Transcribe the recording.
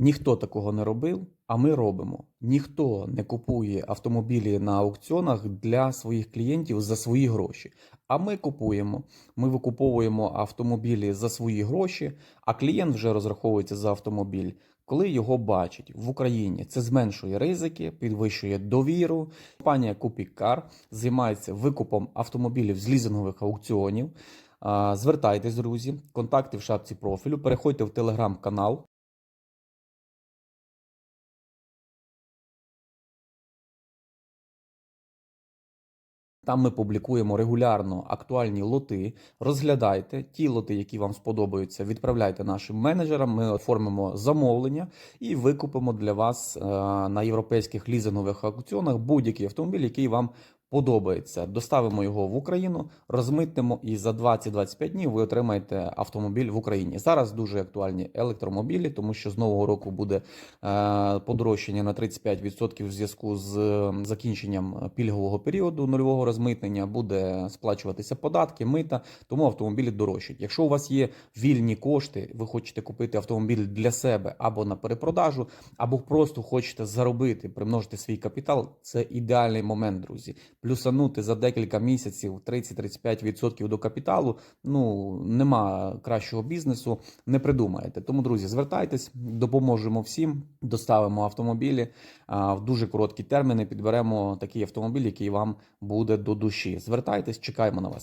Ніхто такого не робив, а ми робимо. Ніхто не купує автомобілі на аукціонах для своїх клієнтів за свої гроші. А ми купуємо. Ми викуповуємо автомобілі за свої гроші, а клієнт вже розраховується за автомобіль, коли його бачить в Україні. Це зменшує ризики, підвищує довіру. Компанія Купікар займається викупом автомобілів з лізингових аукціонів. Звертайтесь, друзі, контакти в шапці профілю. Переходьте в телеграм-канал. Там ми публікуємо регулярно актуальні лоти. Розглядайте ті лоти, які вам сподобаються. Відправляйте нашим менеджерам. Ми оформимо замовлення і викупимо для вас е, на європейських лізингових аукціонах будь-який автомобіль, який вам подобається. Доставимо його в Україну, розмитнемо і за 20-25 днів ви отримаєте автомобіль в Україні. Зараз дуже актуальні електромобілі, тому що з нового року буде е, подорожчання на 35% в зв'язку з е, закінченням пільгового періоду нульового розмитнення. Буде сплачуватися податки, мита, тому автомобілі дорожчать. Якщо у вас є вільні кошти, ви хочете купити автомобіль для себе або на перепродажу, або просто хочете заробити, примножити свій капітал. Це ідеальний момент, друзі. Плюсанути за декілька місяців 30-35% до капіталу. Ну нема кращого бізнесу, не придумаєте. Тому, друзі, звертайтесь, допоможемо всім, доставимо автомобілі а, в дуже короткі терміни. Підберемо такий автомобіль, який вам буде до душі. Звертайтесь, чекаємо на вас.